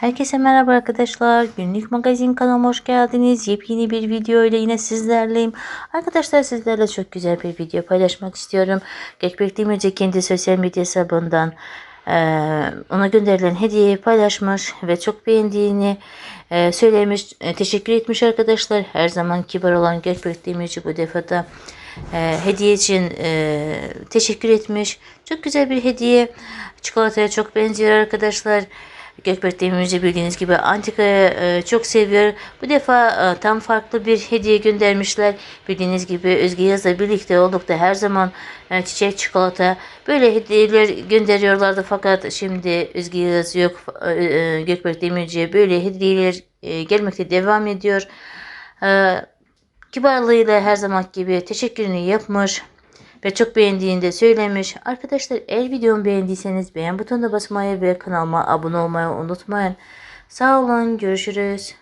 Herkese merhaba arkadaşlar. Günlük magazin kanalıma hoş geldiniz. Yepyeni bir video ile yine sizlerleyim. Arkadaşlar sizlerle çok güzel bir video paylaşmak istiyorum. Gökbek Demirci kendi sosyal medya hesabından eee, ona gönderilen hediyeyi paylaşmış ve çok beğendiğini eee, söylemiş. E, teşekkür etmiş arkadaşlar. Her zaman kibar olan Gökbek Demirci bu defada e, hediye için e, teşekkür etmiş. Çok güzel bir hediye. Çikolataya çok benziyor arkadaşlar. Gökberk Demirci bildiğiniz gibi antikaya e, çok seviyor. Bu defa e, tam farklı bir hediye göndermişler. Bildiğiniz gibi Özge Yaz'la birlikte olduk da her zaman e, çiçek, çikolata böyle hediyeler gönderiyorlardı. Fakat şimdi Özge Yaz yok. E, e, Gökberk Demirci'ye böyle hediyeler e, gelmekte devam ediyor. E, kibarlığıyla her zaman gibi teşekkürünü yapmış ve çok beğendiğini de söylemiş. Arkadaşlar eğer videomu beğendiyseniz beğen butonuna basmayı ve kanalıma abone olmayı unutmayın. Sağ olun görüşürüz.